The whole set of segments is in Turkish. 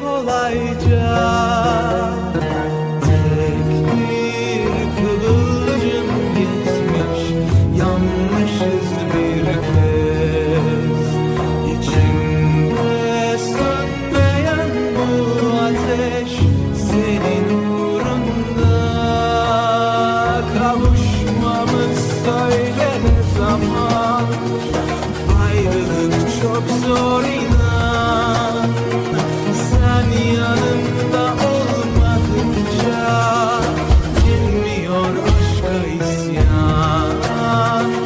kolayca. Tek bir kıvılcım gitmiş yanmışız bir kez. İçimde sönmeyen bu ateş senin uğrunda. Kavuşmamız söyle ne zaman. Ayrılık çok zor inan isyan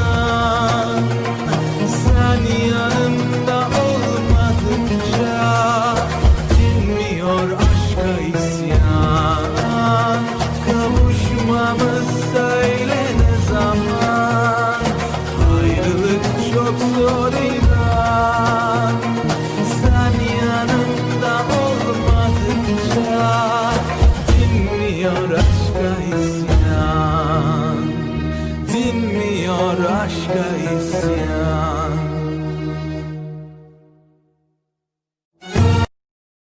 isyan. Kavuşmamız söyle ne zaman. Ayrılık çok zor inan Sen yanımda olmadıkça Dinmiyor aşka isyan. Dinmiyor aşka isyan